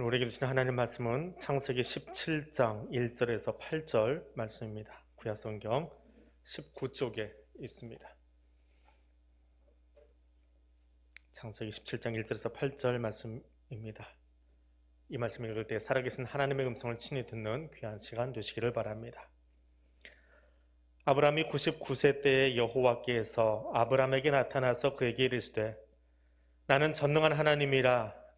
우리에게 주신 하나님 말씀은 창세기 17장 1절에서 8절 말씀입니다. 구약성경 19쪽에 있습니다. 창세기 17장 1절에서 8절 말씀입니다. 이 말씀을 읽을 때 살아계신 하나님의 음성을 친히 듣는 귀한 시간 되시기를 바랍니다. 아브라함이 99세 때에 여호와께서 아브라함에게 나타나서 그에게 이르시되 나는 전능한 하나님이라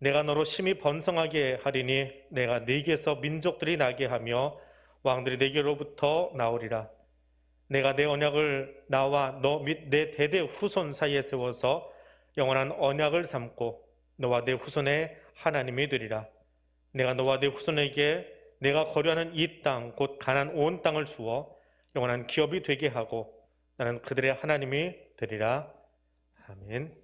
내가 너로 심히 번성하게 하리니 내가 네게서 민족들이 나게 하며 왕들이 네게로부터 나오리라. 내가 내 언약을 나와 너 및 내 대대 후손 사이에 세워서 영원한 언약을 삼고 너와 내 후손의 하나님이 되리라. 내가 너와 내 후손에게 내가 거류하는 이 땅 곧 가난 온 땅을 주어 영원한 기업이 되게 하고 나는 그들의 하나님이 되리라. 아멘.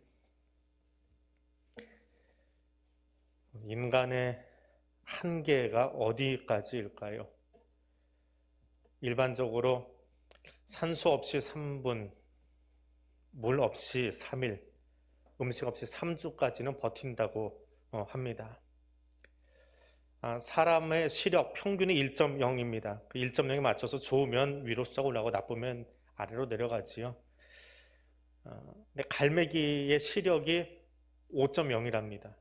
인간의 한계가 어디까지일까요? 일반적으로 산소 없이 3분, 물 없이 3일, 음식 없이 3주까지는 버틴다고 어, 합니다. 아, 사람의 시력 평균이 1.0입니다. 그 1.0에 맞춰서 좋으면 위로 쑥 올라가고 나쁘면 아래로 내려가지요. 어, 근데 갈매기의 시력이 5.0이랍니다.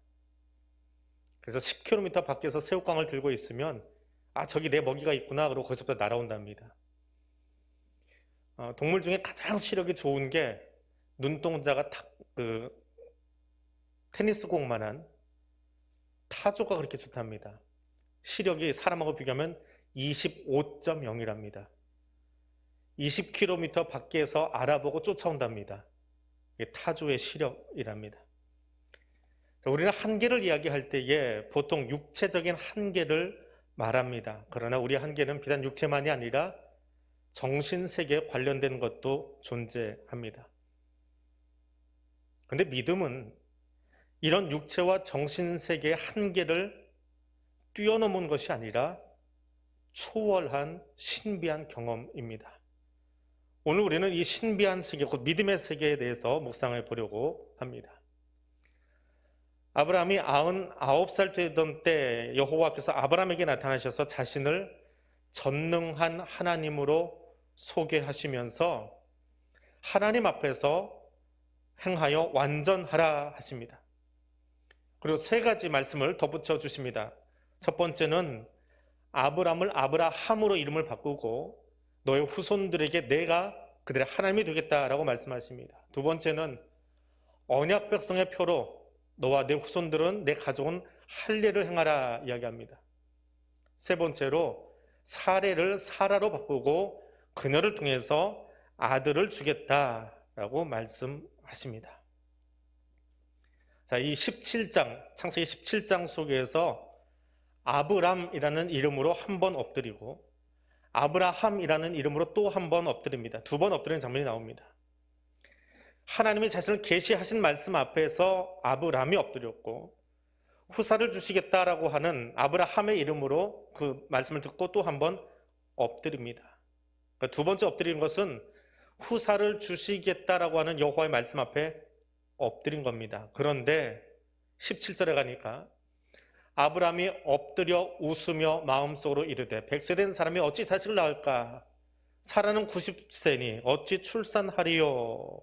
그래서 10km 밖에서 새우깡을 들고 있으면 아 저기 내 먹이가 있구나 그러고 거기서부터 날아온답니다. 어, 동물 중에 가장 시력이 좋은 게 눈동자가 탁, 그 테니스 공만한 타조가 그렇게 좋답니다. 시력이 사람하고 비교하면 25.0이랍니다. 20km 밖에서 알아보고 쫓아온답니다. 타조의 시력이랍니다. 우리는 한계를 이야기할 때에 보통 육체적인 한계를 말합니다. 그러나 우리 한계는 비단 육체만이 아니라 정신 세계에 관련된 것도 존재합니다. 그런데 믿음은 이런 육체와 정신 세계의 한계를 뛰어넘은 것이 아니라 초월한 신비한 경험입니다. 오늘 우리는 이 신비한 세계, 곧 믿음의 세계에 대해서 묵상해 보려고 합니다. 아브라함이 99살 되던 때 여호와께서 아브라함에게 나타나셔서 자신을 전능한 하나님으로 소개하시면서 하나님 앞에서 행하여 완전하라 하십니다. 그리고 세 가지 말씀을 덧붙여 주십니다. 첫 번째는 아브라함을 아브라함으로 이름을 바꾸고 너의 후손들에게 내가 그들의 하나님이 되겠다라고 말씀하십니다. 두 번째는 언약 백성의 표로 너와 내 후손들은 내 가족은 할례를 행하라 이야기합니다. 세 번째로 사례를 사라로 바꾸고 그녀를 통해서 아들을 주겠다라고 말씀하십니다. 자, 이 17장, 창세기 17장 속에서 아브람이라는 이름으로 한 번 엎드리고 아브라함이라는 이름으로 또 한 번 엎드립니다. 두 번 엎드리는 장면이 나옵니다. 하나님이 자신을 계시하신 말씀 앞에서 아브라함이 엎드렸고 후사를 주시겠다라고 하는 아브라함의 이름으로 그 말씀을 듣고 또 한 번 엎드립니다. 그러니까 두 번째 엎드리는 것은 후사를 주시겠다라고 하는 여호와의 말씀 앞에 엎드린 겁니다. 그런데 17절에 가니까 아브라함이 엎드려 웃으며 마음속으로 이르되 백세 된 사람이 어찌 자식을 낳을까? 사라는 90세니 어찌 출산하리요?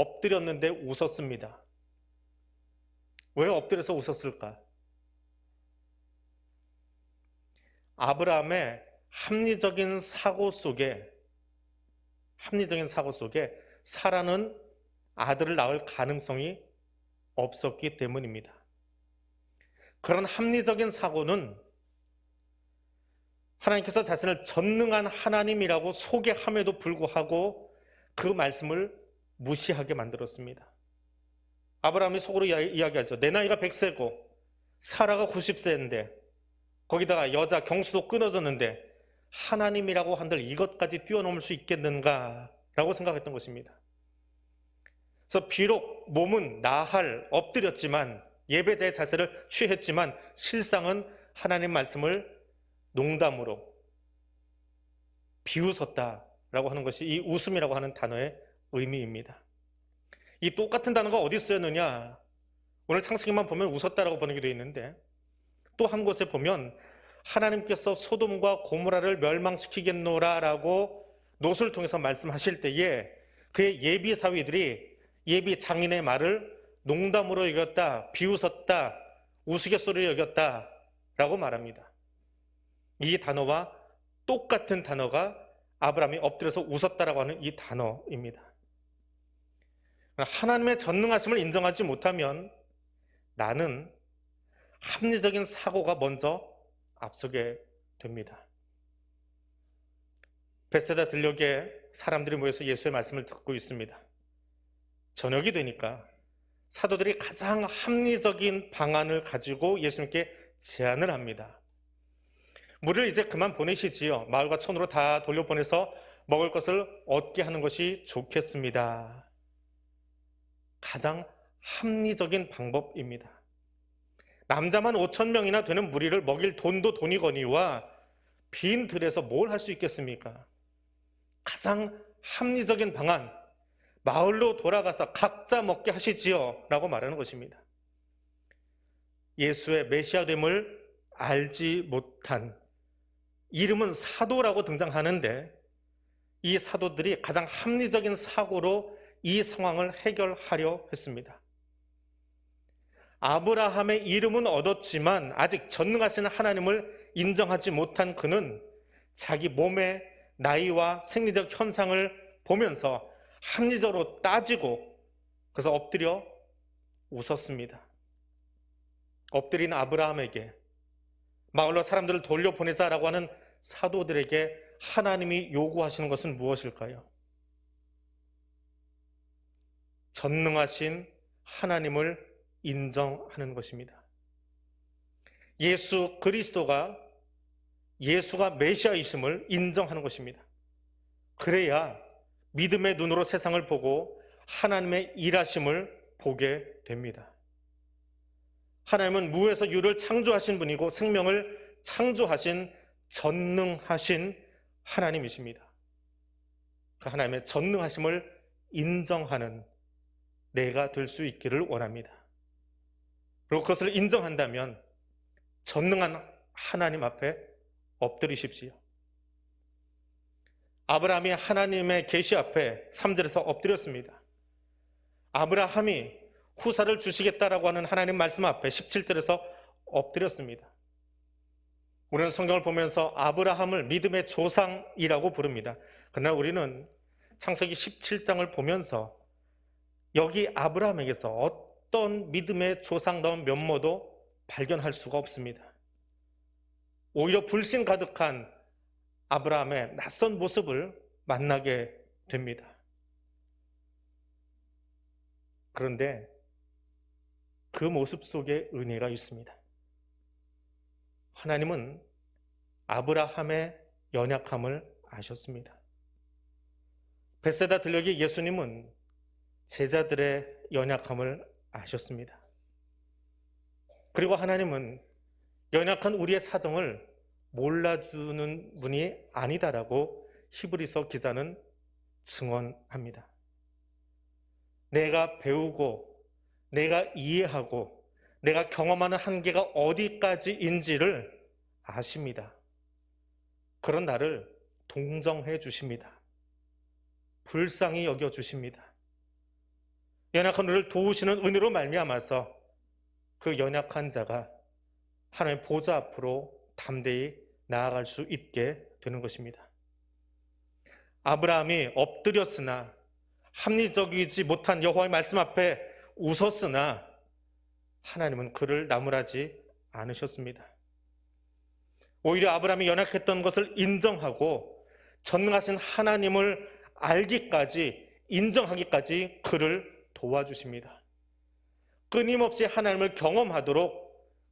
엎드렸는데 웃었습니다. 왜 엎드려서 웃었을까? 아브라함의 합리적인 사고 속에 합리적인 사고 속에 사라는 아들을 낳을 가능성이 없었기 때문입니다. 그런 합리적인 사고는 하나님께서 자신을 전능한 하나님이라고 소개함에도 불구하고 그 말씀을 무시하게 만들었습니다. 아브라함이 속으로 이야기하죠. 내 나이가 100세고 사라가 90세인데 거기다가 여자 경수도 끊어졌는데 하나님이라고 한들 이것까지 뛰어넘을 수 있겠는가 라고 생각했던 것입니다. 그래서 비록 몸은 나할 엎드렸지만 예배자의 자세를 취했지만 실상은 하나님 말씀을 농담으로 비웃었다라고 하는 것이 이 웃음이라고 하는 단어의 의미입니다. 이 똑같은 단어가 어디 쓰였느냐? 오늘 창세기만 보면 웃었다라고 번역이 되어 있는데 또 한 곳에 보면 하나님께서 소돔과 고모라를 멸망시키겠노라라고 노수를 통해서 말씀하실 때에 그의 예비 사위들이 예비 장인의 말을 농담으로 여겼다, 비웃었다, 우스갯소리로 여겼다라고 말합니다. 이 단어와 똑같은 단어가 아브라함이 엎드려서 웃었다라고 하는 이 단어입니다. 하나님의 전능하심을 인정하지 못하면 나는 합리적인 사고가 먼저 앞서게 됩니다. 베세다 들녘에 사람들이 모여서 예수의 말씀을 듣고 있습니다. 저녁이 되니까 사도들이 가장 합리적인 방안을 가지고 예수님께 제안을 합니다. 물을 이제 그만 보내시지요. 마을과 촌으로 다 돌려보내서 먹을 것을 얻게 하는 것이 좋겠습니다. 가장 합리적인 방법입니다. 남자만 5천 명이나 되는 무리를 먹일 돈도 돈이거니와 빈 들에서 뭘 할 수 있겠습니까? 가장 합리적인 방안, 마을로 돌아가서 각자 먹게 하시지요. 라고 말하는 것입니다. 예수의 메시아됨을 알지 못한 이름은 사도라고 등장하는데 이 사도들이 가장 합리적인 사고로 이 상황을 해결하려 했습니다. 아브라함의 이름은 얻었지만 아직 전능하신 하나님을 인정하지 못한 그는 자기 몸의 나이와 생리적 현상을 보면서 합리적으로 따지고 그래서 엎드려 웃었습니다. 엎드린 아브라함에게 마을로 사람들을 돌려보내자라고 하는 사도들에게 하나님이 요구하시는 것은 무엇일까요? 전능하신 하나님을 인정하는 것입니다. 예수 그리스도가 예수가 메시아이심을 인정하는 것입니다. 그래야 믿음의 눈으로 세상을 보고 하나님의 일하심을 보게 됩니다. 하나님은 무에서 유를 창조하신 분이고 생명을 창조하신 전능하신 하나님이십니다. 그 하나님의 전능하심을 인정하는 내가 될 수 있기를 원합니다. 그리고 그것을 인정한다면 전능한 하나님 앞에 엎드리십시오. 아브라함이 하나님의 계시 앞에 3절에서 엎드렸습니다. 아브라함이 후사를 주시겠다라고 하는 하나님 말씀 앞에 17절에서 엎드렸습니다. 우리는 성경을 보면서 아브라함을 믿음의 조상이라고 부릅니다. 그러나 우리는 창세기 17장을 보면서 여기 아브라함에게서 어떤 믿음의 조상다운 면모도 발견할 수가 없습니다. 오히려 불신 가득한 아브라함의 낯선 모습을 만나게 됩니다. 그런데 그 모습 속에 은혜가 있습니다. 하나님은 아브라함의 연약함을 아셨습니다. 베세다 들녘의 예수님은 제자들의 연약함을 아셨습니다. 그리고 하나님은 연약한 우리의 사정을 몰라주는 분이 아니다라고 히브리서 기자는 증언합니다. 내가 배우고 내가 이해하고 내가 경험하는 한계가 어디까지인지를 아십니다. 그런 나를 동정해 주십니다. 불쌍히 여겨 주십니다. 연약한 우리를 도우시는 은혜로 말미암아서 그 연약한 자가 하나님의 보좌 앞으로 담대히 나아갈 수 있게 되는 것입니다. 아브라함이 엎드렸으나 합리적이지 못한 여호와의 말씀 앞에 웃었으나 하나님은 그를 나무라지 않으셨습니다. 오히려 아브라함이 연약했던 것을 인정하고 전능하신 하나님을 알기까지 인정하기까지 그를 도와주십니다. 끊임없이 하나님을 경험하도록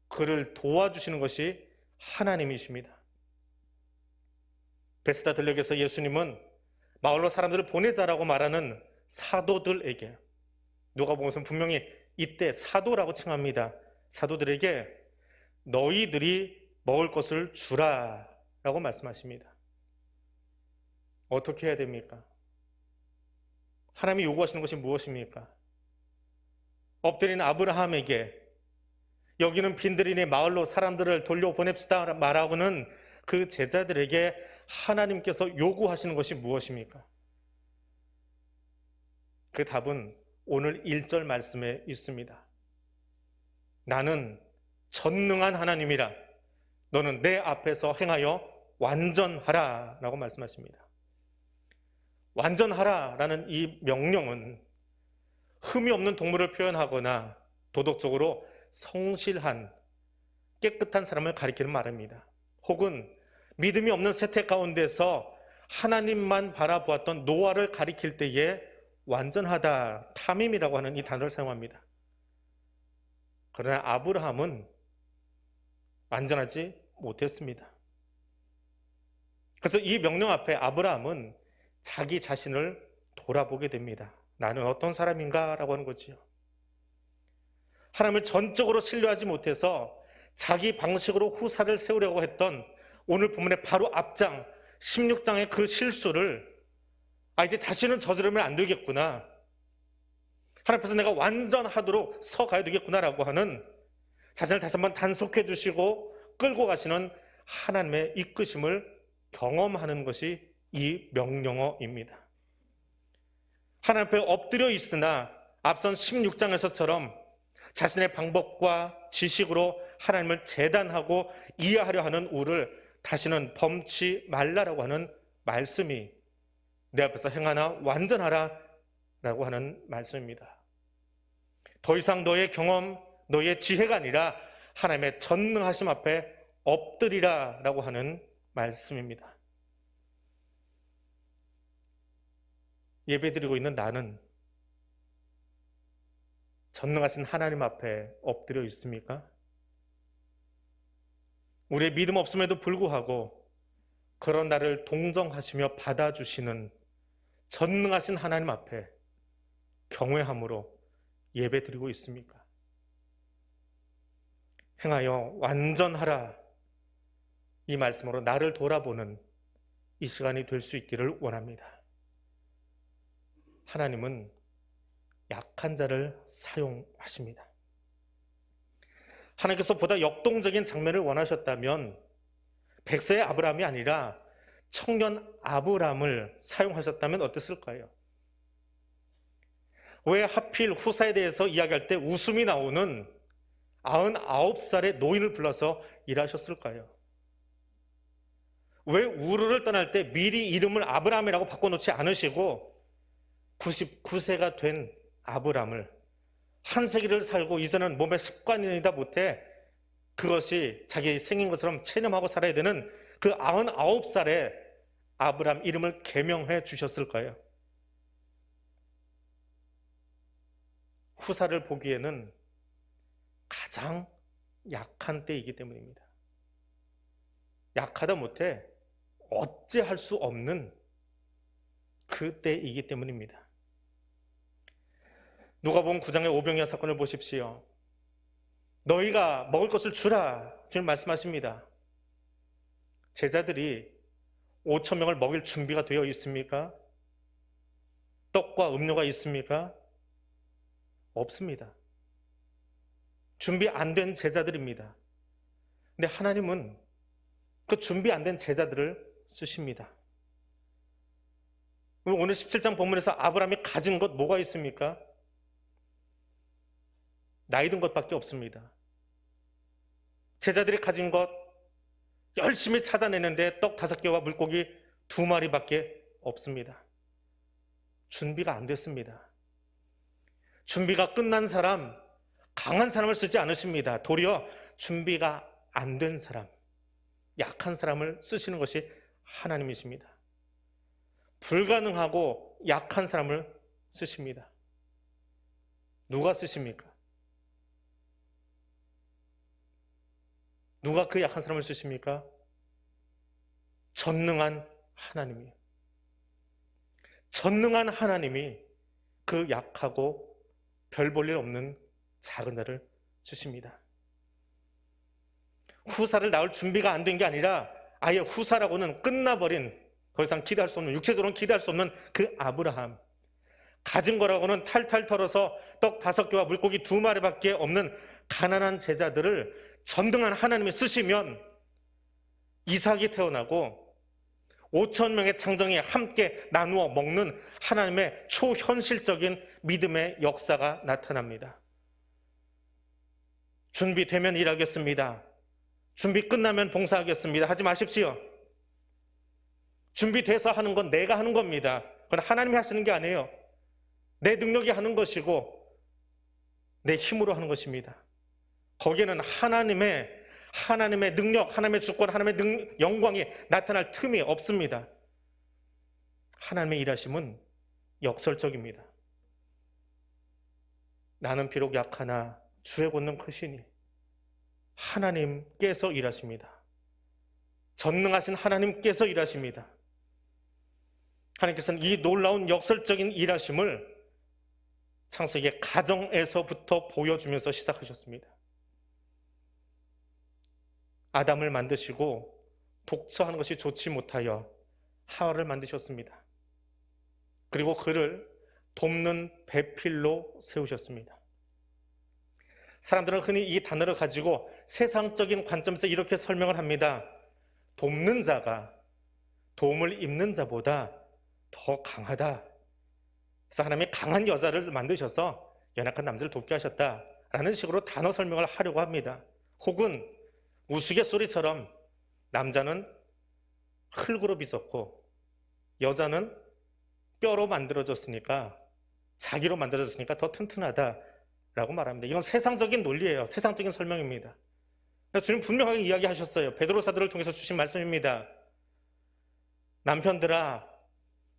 그를 도와주시는 것이 하나님이십니다. 베스다 들녘에서 예수님은 마을로 사람들을 보내자라고 말하는 사도들에게 누가복음에서 분명히 이때 사도라고 칭합니다. 사도들에게 너희들이 먹을 것을 주라라고 말씀하십니다. 어떻게 해야 됩니까? 하나님이 요구하시는 것이 무엇입니까? 엎드린 아브라함에게 여기는 빈들이니 마을로 사람들을 돌려보냅시다 말하고는 그 제자들에게 하나님께서 요구하시는 것이 무엇입니까? 그 답은 오늘 1절 말씀에 있습니다. 나는 전능한 하나님이라 너는 내 앞에서 행하여 완전하라 라고 말씀하십니다. 완전하라 라는 이 명령은 흠이 없는 동물을 표현하거나 도덕적으로 성실한 깨끗한 사람을 가리키는 말입니다. 혹은 믿음이 없는 세태 가운데서 하나님만 바라보았던 노아를 가리킬 때에 완전하다, 탐임이라고 하는 이 단어를 사용합니다. 그러나 아브라함은 완전하지 못했습니다. 그래서 이 명령 앞에 아브라함은 자기 자신을 돌아보게 됩니다. 나는 어떤 사람인가 라고 하는 거지요. 하나님을 전적으로 신뢰하지 못해서 자기 방식으로 후사를 세우려고 했던 오늘 본문의 바로 앞장 16장의 그 실수를 아 이제 다시는 저지르면 안 되겠구나. 하나님 앞에서 내가 완전하도록 서 가야 되겠구나라고 하는 자신을 다시 한번 단속해 두시고 끌고 가시는 하나님의 이끄심을 경험하는 것이 이 명령어입니다. 하나님 앞에 엎드려 있으나 앞선 16장에서처럼 자신의 방법과 지식으로 하나님을 재단하고 이해하려 하는 우를 다시는 범치 말라라고 하는 말씀이 내 앞에서 행하나 완전하라 라고 하는 말씀입니다. 더 이상 너의 경험, 너의 지혜가 아니라 하나님의 전능하심 앞에 엎드리라 라고 하는 말씀입니다. 예배드리고 있는 나는 전능하신 하나님 앞에 엎드려 있습니까? 우리의 믿음 없음에도 불구하고 그런 나를 동정하시며 받아주시는 전능하신 하나님 앞에 경외함으로 예배 드리고 있습니까? 행하여 완전하라 이 말씀으로 나를 돌아보는 이 시간이 될 수 있기를 원합니다. 하나님은 약한 자를 사용하십니다. 하나님께서 보다 역동적인 장면을 원하셨다면 백세의 아브라함이 아니라 청년 아브라함을 사용하셨다면 어땠을까요? 왜 하필 후사에 대해서 이야기할 때 웃음이 나오는 99살의 노인을 불러서 일하셨을까요? 왜 우르를 떠날 때 미리 이름을 아브라함이라고 바꿔놓지 않으시고 99세가 된 아브람을 한 세기를 살고 이제는 몸의 습관이다 못해 그것이 자기 생긴 것처럼 체념하고 살아야 되는 그 99살의 아브람 이름을 개명해 주셨을까요? 후사를 보기에는 가장 약한 때이기 때문입니다. 약하다 못해 어찌할 수 없는 그 때이기 때문입니다. 누가 본 9장의 오병이어 사건을 보십시오. 너희가 먹을 것을 주라. 주님 말씀하십니다. 제자들이 5천 명을 먹일 준비가 되어 있습니까? 떡과 음료가 있습니까? 없습니다. 준비 안 된 제자들입니다. 근데 하나님은 그 준비 안 된 제자들을 쓰십니다. 오늘 17장 본문에서 아브라함이 가진 것 뭐가 있습니까? 나이 든 것밖에 없습니다. 제자들이 가진 것 열심히 찾아내는데 떡 다섯 개와 물고기 두 마리밖에 없습니다. 준비가 안 됐습니다. 준비가 끝난 사람, 강한 사람을 쓰지 않으십니다. 도리어 준비가 안 된 사람, 약한 사람을 쓰시는 것이 하나님이십니다. 불가능하고 약한 사람을 쓰십니다. 누가 쓰십니까? 누가 그 약한 사람을 쓰십니까? 전능한 하나님이에요. 전능한 하나님이 그 약하고 별 볼 일 없는 작은 자를 주십니다. 후사를 낳을 준비가 안 된 게 아니라 아예 후사라고는 끝나버린 더 이상 기대할 수 없는 육체적으로는 기대할 수 없는 그 아브라함 가진 거라고는 탈탈 털어서 떡 다섯 개와 물고기 두 마리밖에 없는 가난한 제자들을 전등한 하나님이 쓰시면 이삭이 태어나고 5천 명의 장정이 함께 나누어 먹는 하나님의 초현실적인 믿음의 역사가 나타납니다. 준비되면 일하겠습니다. 준비 끝나면 봉사하겠습니다. 하지 마십시오. 준비돼서 하는 건 내가 하는 겁니다. 그건 하나님이 하시는 게 아니에요. 내 능력이 하는 것이고 내 힘으로 하는 것입니다. 거기에는 하나님의 하나님의 능력, 하나님의 주권, 하나님의 능, 영광이 나타날 틈이 없습니다. 하나님의 일하심은 역설적입니다. 나는 비록 약하나 주의 권능 크시니 하나님께서 일하십니다. 전능하신 하나님께서 일하십니다. 하나님께서는 이 놀라운 역설적인 일하심을 창세기의 가정에서부터 보여주면서 시작하셨습니다. 아담을 만드시고 독처하는 것이 좋지 못하여 하와를 만드셨습니다. 그리고 그를 돕는 배필로 세우셨습니다. 사람들은 흔히 이 단어를 가지고 세상적인 관점에서 이렇게 설명을 합니다. 돕는 자가 도움을 입는 자보다 더 강하다. 그래서 하나님이 강한 여자를 만드셔서 연약한 남자를 돕게 하셨다라는 식으로 단어 설명을 하려고 합니다. 혹은 우스갯소리처럼 남자는 흙으로 빚었고 여자는 뼈로 만들어졌으니까 자기로 만들어졌으니까 더 튼튼하다라고 말합니다. 이건 세상적인 논리예요. 세상적인 설명입니다. 주님 분명하게 이야기하셨어요. 베드로 사도를 통해서 주신 말씀입니다. 남편들아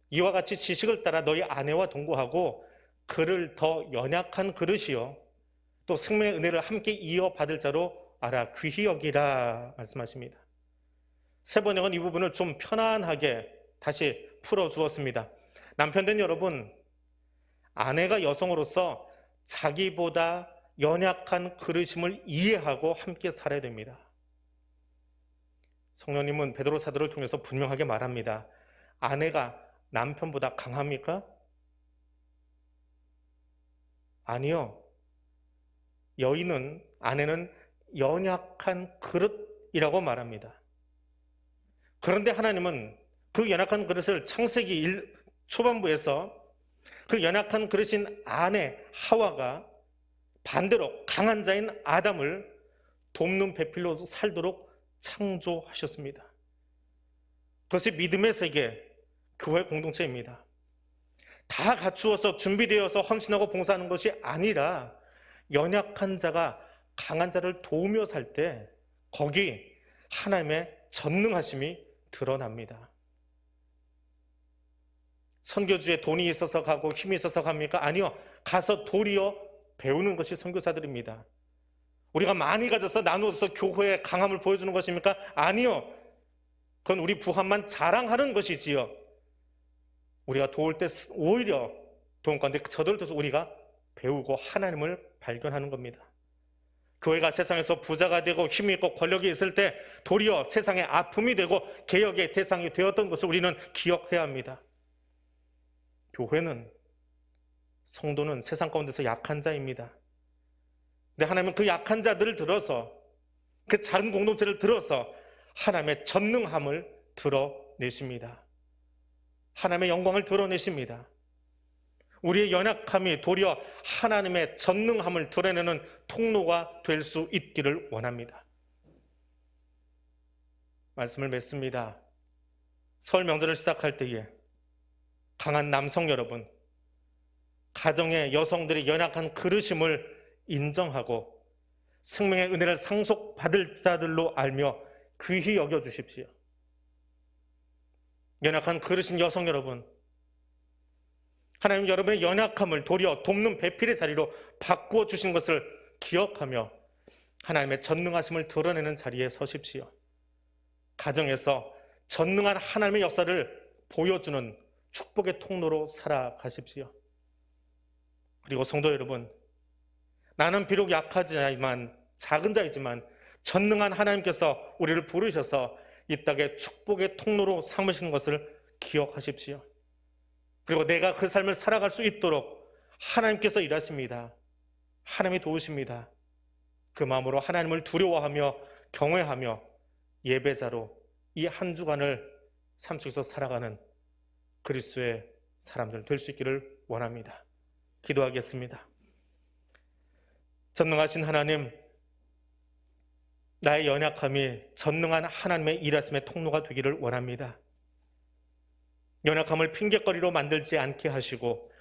이와 같이 지식을 따라 너희 아내와 동거하고 그를 더 연약한 그릇이요 또 생명의 은혜를 함께 이어받을 자로 알아 귀히 여기라 말씀하십니다. 세 번역은 이 부분을 좀 편안하게 다시 풀어 주었습니다. 남편된 여러분, 아내가 여성으로서 자기보다 연약한 그릇임을 이해하고 함께 살아야 됩니다. 성령님은 베드로 사도를 통해서 분명하게 말합니다. 아내가 남편보다 강합니까? 아니요. 여인은 아내는 연약한 그릇이라고 말합니다. 그런데 하나님은 그 연약한 그릇을 창세기 1 초반부에서 그 연약한 그릇인 아내 하와가 반대로 강한 자인 아담을 돕는 배필로 살도록 창조하셨습니다. 그것이 믿음의 세계, 교회 공동체입니다. 다 갖추어서 준비되어서 헌신하고 봉사하는 것이 아니라 연약한 자가 강한 자를 도우며 살 때 거기 하나님의 전능하심이 드러납니다. 선교주에 돈이 있어서 가고 힘이 있어서 갑니까? 아니요. 가서 도리어 배우는 것이 선교사들입니다. 우리가 많이 가져서 나누어서 교회의 강함을 보여주는 것입니까? 아니요. 그건 우리 부함만 자랑하는 것이지요. 우리가 도울 때 오히려 도움 가운데 저들어서 우리가 배우고 하나님을 발견하는 겁니다. 교회가 세상에서 부자가 되고 힘이 있고 권력이 있을 때 도리어 세상의 아픔이 되고 개혁의 대상이 되었던 것을 우리는 기억해야 합니다. 교회는 성도는 세상 가운데서 약한 자입니다. 근데 하나님은 그 약한 자들을 들어서 그 작은 공동체를 들어서 하나님의 전능함을 드러내십니다. 하나님의 영광을 드러내십니다. 우리의 연약함이 도리어 하나님의 전능함을 드러내는 통로가 될 수 있기를 원합니다. 말씀을 맺습니다. 설 명절을 시작할 때에 강한 남성 여러분, 가정의 여성들이 연약한 그르심을 인정하고 생명의 은혜를 상속받을 자들로 알며 귀히 여겨 주십시오. 연약한 그르신 여성 여러분, 하나님 여러분의 연약함을 도리어 돕는 배필의 자리로 바꾸어 주신 것을 기억하며 하나님의 전능하심을 드러내는 자리에 서십시오. 가정에서 전능한 하나님의 역사를 보여주는 축복의 통로로 살아가십시오. 그리고 성도 여러분, 나는 비록 약하지만 작은 자이지만 전능한 하나님께서 우리를 부르셔서 이 땅에 축복의 통로로 삼으시는 것을 기억하십시오. 그리고 내가 그 삶을 살아갈 수 있도록 하나님께서 일하십니다. 하나님이 도우십니다. 그 마음으로 하나님을 두려워하며 경외하며 예배자로 이 한 주간을 삶 속에서 살아가는 그리스도의 사람들 될 수 있기를 원합니다. 기도하겠습니다. 전능하신 하나님, 나의 연약함이 전능한 하나님의 일하심의 통로가 되기를 원합니다. 연약함을 핑계거리로 만들지 않게 하시고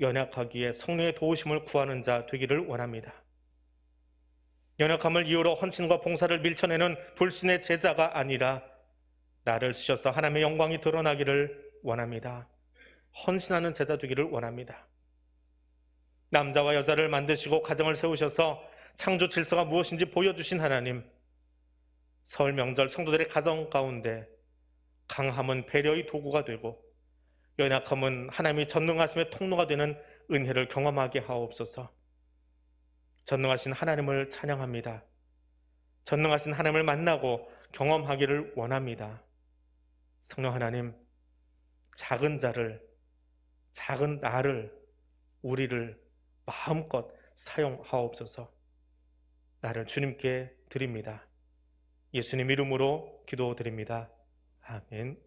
연약하기에 성령의 도우심을 구하는 자 되기를 원합니다. 연약함을 이유로 헌신과 봉사를 밀쳐내는 불신의 제자가 아니라 나를 쓰셔서 하나님의 영광이 드러나기를 원합니다. 헌신하는 제자 되기를 원합니다. 남자와 여자를 만드시고 가정을 세우셔서 창조 질서가 무엇인지 보여주신 하나님, 설 명절 성도들의 가정 가운데 강함은 배려의 도구가 되고 연약함은 하나님이 전능하심의 통로가 되는 은혜를 경험하게 하옵소서. 전능하신 하나님을 찬양합니다. 전능하신 하나님을 만나고 경험하기를 원합니다. 성령 하나님, 작은 자를, 작은 나를, 우리를 마음껏 사용하옵소서. 나를 주님께 드립니다. 예수님 이름으로 기도드립니다. 아멘.